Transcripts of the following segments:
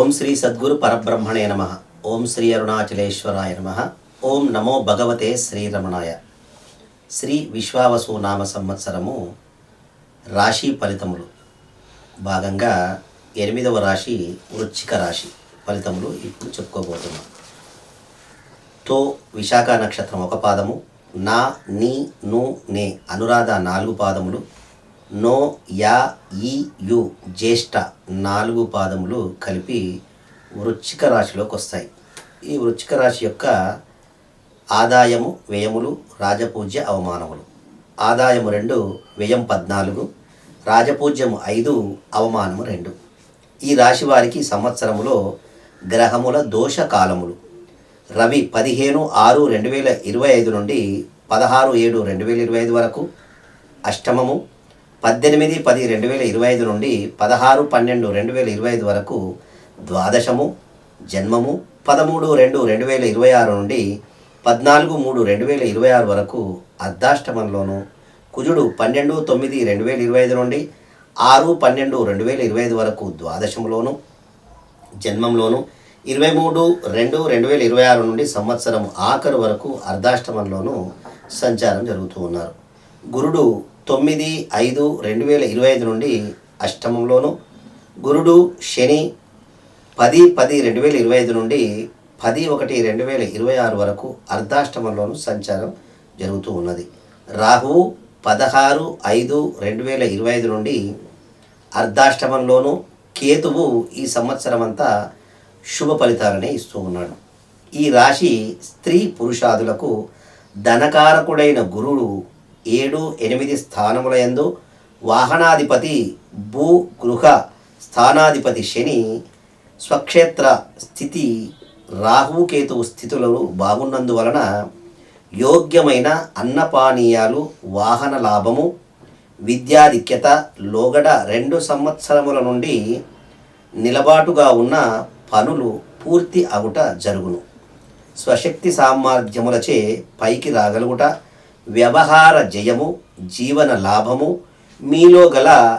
ఓం శ్రీ సద్గురు పరబ్రహ్మణే నమ. ఓం శ్రీ అరుణాచలేశ్వరాయ నమ. ఓం నమో భగవతే శ్రీరమణాయ శ్రీ విశ్వావసు నామ సంవత్సరము రాశి ఫలితములు. భాగంగా ఎనిమిదవ రాశి వృచ్చిక రాశి ఫలితములు ఇప్పుడు చెప్పుకోబోతున్నాం. తో విశాఖ నక్షత్రం ఒక పాదము నా నీ ను నే అనురాధ నాలుగు పాదములు నో యా ఈ యు జ్యేష్ఠ నాలుగు పాదములు కలిపి వృచ్చిక రాశిలోకి వస్తాయి. ఈ వృచ్చిక రాశి యొక్క ఆదాయము వ్యయములు రాజపూజ్య అవమానములు. ఆదాయము రెండు వ్యయం పద్నాలుగు రాజపూజ్యము ఐదు అవమానము రెండు. ఈ రాశి వారికి సంవత్సరములో గ్రహముల దోష కాలములు. రవి పదిహేను ఆరు రెండు వేల ఇరవై ఐదు నుండి పదహారు ఏడు రెండు వేల ఇరవై ఐదు వరకు. అష్టమము పద్దెనిమిది పది రెండు వేల ఇరవై ఐదు నుండి పదహారు పన్నెండు రెండు వేల ఇరవై ఐదు వరకు ద్వాదశము జన్మము పదమూడు రెండు రెండు వేల ఇరవై ఆరు నుండి పద్నాలుగు మూడు రెండు వేల ఇరవై ఆరు వరకు అర్ధాష్టమంలోను కుజుడు పన్నెండు తొమ్మిది రెండు వేల ఇరవై ఐదు నుండి ఆరు పన్నెండు రెండు వేల ఇరవై ఐదు వరకు ద్వాదశంలోను జన్మంలోను ఇరవై మూడు రెండు రెండు వేల ఇరవై ఆరు నుండి సంవత్సరం ఆఖరు వరకు అర్ధాష్టమంలోనూ సంచారం జరుగుతూ ఉన్నారు. గురుడు తొమ్మిది ఐదు రెండు వేల ఇరవై ఐదు నుండి అష్టమంలోను గురుడు శని పది పది రెండు వేల ఇరవై ఐదు నుండి పది ఒకటి రెండు వేల ఇరవై ఆరు వరకు అర్ధాష్టమంలోను సంచారం జరుగుతూ ఉన్నది. రాహువు పదహారు ఐదు రెండు వేల ఇరవై ఐదు నుండి అర్ధాష్టమంలోను కేతువు ఈ సంవత్సరం అంతా శుభ ఫలితాలనే ఇస్తూ ఉన్నాడు. ఈ రాశి స్త్రీ పురుషాదులకు ధనకారకుడైన గురుడు ఏడు ఎనిమిది స్థానముల యందు వాహనాధిపతి భూ గృహ స్థానాధిపతి శని స్వక్షేత్ర స్థితి రాహుకేతువు స్థితులు బాగున్నందువలన యోగ్యమైన అన్నపానీయాలు వాహన లాభము విద్యాధిక్యత లోగడ రెండు సంవత్సరముల నుండి నిలబాటుగా ఉన్న పనులు పూర్తి అగుట జరుగును. స్వశక్తి సామర్థ్యములచే పైకి రాగలుగుట వ్యవహార జయము జీవన లాభము మీలో గల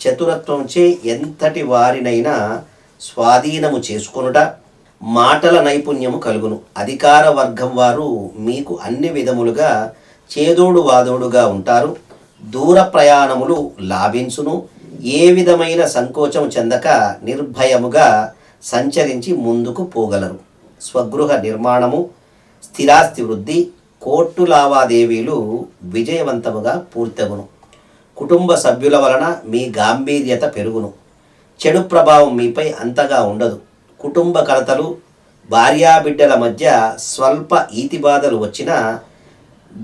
చతురత్వంచే ఎంతటి వారినైనా స్వాధీనము చేసుకొనుట మాటల నైపుణ్యము కలుగును. అధికార వర్గం వారు మీకు అన్ని విధములుగా చేదోడు వాదోడుగా ఉంటారు. దూర ప్రయాణములు లాభించును. ఏ విధమైన సంకోచం చెందక నిర్భయముగా సంచరించి ముందుకు పోగలరు. స్వగృహ నిర్మాణము స్థిరాస్తి వృద్ధి కోర్టు లావాదేవీలు విజయవంతముగా పూర్తగును. కుటుంబ సభ్యుల వలన మీ గాంభీర్యత పెరుగును. చెడు ప్రభావం మీపై అంతగా ఉండదు. కుటుంబ కలతలు భార్యాబిడ్డల మధ్య స్వల్ప ఈతిబాధలు వచ్చినా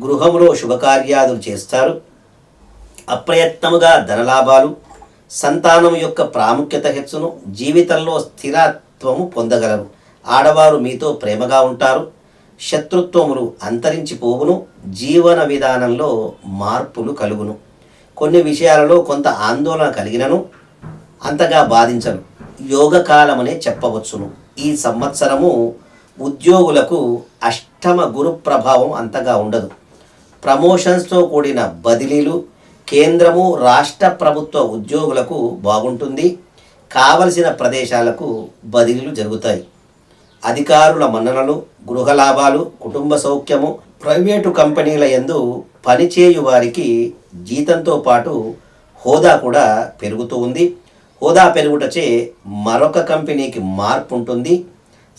గృహంలో శుభకార్యాదులు చేస్తారు. అప్రయత్నముగా ధనలాభాలు సంతానం యొక్క ప్రాముఖ్యత హెచ్చును జీవితంలో స్థిరత్వము పొందగలరు. ఆడవారు మీతో ప్రేమగా ఉంటారు. శత్రుత్వములు అంతరించిపోవును జీవన విధానంలో మార్పులు కలుగును. కొన్ని విషయాలలో కొంత ఆందోళన కలిగినను అంతగా బాధించను. యోగకాలమనే చెప్పవచ్చును. ఈ సంవత్సరము ఉద్యోగులకు అష్టమ గురు ప్రభావం అంతగా ఉండదు. ప్రమోషన్స్తో కూడిన బదిలీలు కేంద్రము రాష్ట్ర ప్రభుత్వ ఉద్యోగులకు బాగుంటుంది. కావలసిన ప్రదేశాలకు బదిలీలు జరుగుతాయి. అధికారుల మన్ననలు గృహ లాభాలు కుటుంబ సౌఖ్యము ప్రైవేటు కంపెనీల యందు పనిచేయు వారికి జీతంతో పాటు హోదా కూడా పెరుగుతూ ఉంది. హోదా పెరుగుటచే మరొక కంపెనీకి మార్పు ఉంటుంది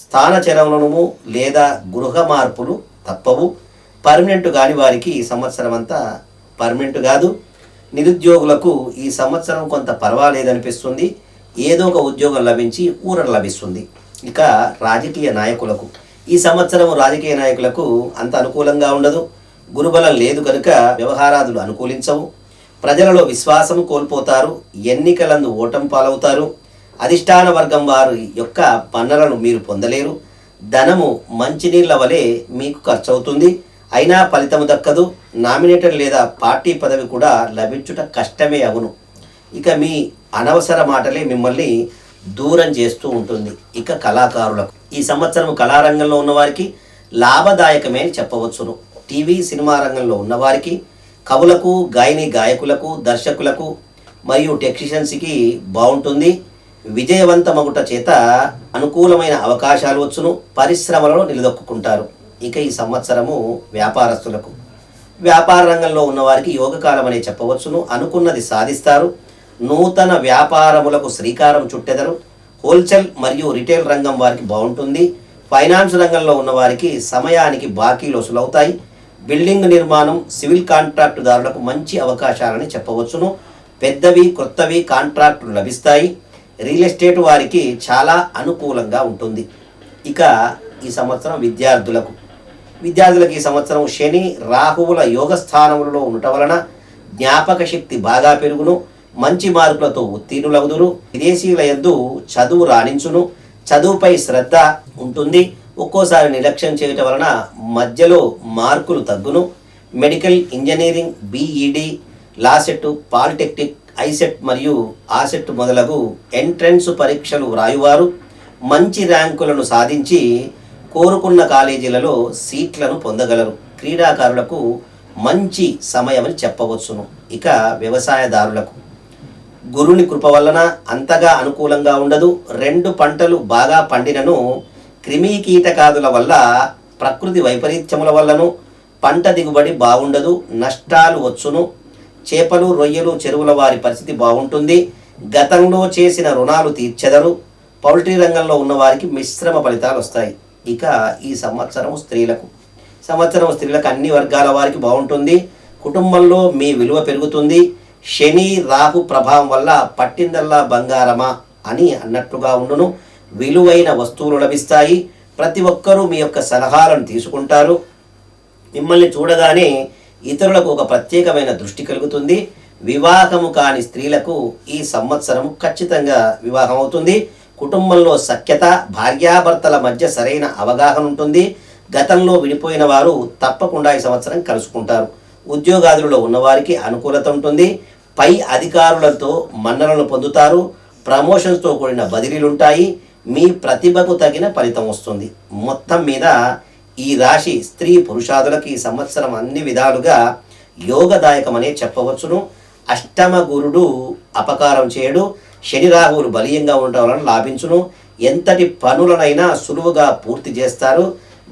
స్థానచలనము లేదా గృహ మార్పులు తప్పవు. పర్మనెంట్ కాని వారికి ఈ సంవత్సరం అంతా పర్మనెంట్ కాదు. నిరుద్యోగులకు ఈ సంవత్సరం కొంత పర్వాలేదనిపిస్తుంది. ఏదో ఒక ఉద్యోగం లభించి ఊరట లభిస్తుంది. ఇక రాజకీయ నాయకులకు. ఈ సంవత్సరం రాజకీయ నాయకులకు అంత అనుకూలంగా ఉండదు. గురుబలం లేదు కనుక వ్యవహారాదులు అనుకూలించవు. ప్రజలలో విశ్వాసం కోల్పోతారు. ఎన్నికలందు ఓటం పాలవుతారు. అధిష్టాన వర్గం వారి యొక్క పన్నులను మీరు పొందలేరు. ధనము మంచినీళ్ళ వలె మీకు ఖర్చవుతుంది. అయినా ఫలితము దక్కదు. నామినేటర్ లేదా పార్టీ పదవి కూడా లభించుట కష్టమే అవును. ఇక మీ అనవసర మాటలే మిమ్మల్ని దూరం చేస్తూ ఉంటుంది ఇక కళాకారులకు. ఈ సంవత్సరం కళారంగంలో ఉన్నవారికి లాభదాయకమే అని చెప్పవచ్చును. టీవీ సినిమా రంగంలో ఉన్నవారికి కవులకు గాయని గాయకులకు దర్శకులకు మరియు టెక్నీషియన్స్కి బాగుంటుంది. విజయవంతమగుట చేత అనుకూలమైన అవకాశాలు వచ్చును. పరిశ్రమలలో నిలదొక్కుంటారు ఇక ఈ సంవత్సరము వ్యాపారస్తులకు. వ్యాపార రంగంలో ఉన్నవారికి యోగకాలం అనే చెప్పవచ్చును. అనుకున్నది సాధిస్తారు. నూతన వ్యాపారములకు శ్రీకారం చుట్టెదరు. హోల్సేల్ మరియు రిటైల్ రంగం వారికి బాగుంటుంది. ఫైనాన్స్ రంగంలో ఉన్నవారికి సమయానికి బాకీలు వసూలవుతాయి. బిల్డింగ్ నిర్మాణం సివిల్ కాంట్రాక్టుదారులకు మంచి అవకాశాలని చెప్పవచ్చును. పెద్దవి కొత్తవి కాంట్రాక్టులు లభిస్తాయి. రియల్ ఎస్టేట్ వారికి చాలా అనుకూలంగా ఉంటుంది. ఇక ఈ సంవత్సరం విద్యార్థులకు. విద్యార్థులకు ఈ సంవత్సరం శని రాహువుల యోగ స్థానములలో ఉండటం వలన జ్ఞాపక శక్తి బాగా పెరుగును. మంచి మార్కులతో ఉత్తీర్ణులగుదురు. విదేశీయుల ఎందు చదువు రాణించును. చదువుపై శ్రద్ధ ఉంటుంది. ఒక్కోసారి నిర్లక్ష్యం చేయటం వలన మధ్యలో మార్కులు తగ్గును. Medical engineering BEd LAWCET polytechnic ICET మరియు ఆసెట్ మొదలగు ఎంట్రన్స్ పరీక్షలు వ్రాయువారు. మంచి ర్యాంకులను సాధించి కోరుకున్న కాలేజీలలో సీట్లను పొందగలరు. క్రీడాకారులకు మంచి సమయమని చెప్పవచ్చును. ఇక వ్యవసాయదారులకు. గురుని కృప వలన అంతగా అనుకూలంగా ఉండదు. రెండు పంటలు బాగా పండినను క్రిమి కీటకాదుల వల్ల ప్రకృతి వైపరీత్యముల వల్లను పంట దిగుబడి బాగుండదు నష్టాలు వచ్చును. చేపలు రొయ్యలు చెరువుల వారి పరిస్థితి బాగుంటుంది. గతంలో చేసిన రుణాలు తీర్చెదరు. పౌల్ట్రీ రంగంలో ఉన్నవారికి మిశ్రమ ఫలితాలు వస్తాయి. ఇక ఈ సంవత్సరం స్త్రీలకు. సంవత్సరం స్త్రీలకు అన్ని వర్గాల వారికి బాగుంటుంది. కుటుంబంలో మీ విలువ పెరుగుతుంది. శని రాహు ప్రభావం వల్ల పట్టిందల్లా బంగారమా అని అన్నట్లుగా ఉండును. విలువైన వస్తువులు లభిస్తాయి. ప్రతి ఒక్కరూ మీ యొక్క సలహాలను తీసుకుంటారు. మిమ్మల్ని చూడగానే ఇతరులకు ఒక ప్రత్యేకమైన దృష్టి కలుగుతుంది. వివాహము కాని స్త్రీలకు ఈ సంవత్సరం ఖచ్చితంగా వివాహం అవుతుంది. కుటుంబంలో సఖ్యత భార్యాభర్తల మధ్య సరైన అవగాహన ఉంటుంది. గతంలో విడిపోయిన వారు తప్పకుండా ఈ సంవత్సరం కలుసుకుంటారు. ఉద్యోగాదులలో ఉన్నవారికి అనుకూలత ఉంటుంది. పై అధికారులతో మన్ననలు పొందుతారు. ప్రమోషన్స్తో కూడిన బదిలీలు ఉంటాయి మీ ప్రతిభకు తగిన ఫలితం వస్తుంది. మొత్తం మీద ఈ రాశి స్త్రీ పురుషాదులకు ఈ సంవత్సరం అన్ని విధాలుగా యోగదాయకమనే చెప్పవచ్చును. అష్టమ గురుడు అపకారం చేయడు. శని రాహువులు బలీయంగా ఉండటం వలన లాభించును. ఎంతటి పనులనైనా సులువుగా పూర్తి చేస్తారు.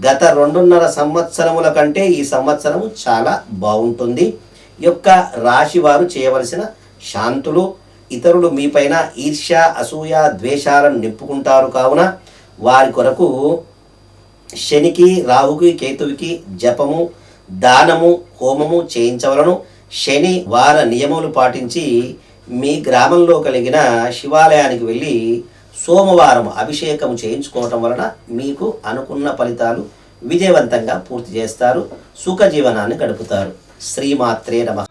గత రెండున్నర సంవత్సరముల కంటే ఈ సంవత్సరము చాలా బాగుంటుంది. యొక్క రాశి వారు చేయవలసిన శాంతులు ఇతరులు మీపైన ఈర్ష్య అసూయ ద్వేషాలను నిప్పుకుంటారు కావున వారి కొరకు శనికి రాహుకి కేతువుకి జపము దానము హోమము చేయించవలను. శని వార నియమములు పాటించి మీ గ్రామంలో కలిగిన శివాలయానికి వెళ్ళి సోమవారం అభిషేకం చేయించుకోవటం వలన మీకు అనుకున్న ఫలితాలు విజయవంతంగా పూర్తి చేస్తారు సుఖ జీవనాన్ని గడుపుతారు. శ్రీమాత్రే నమ.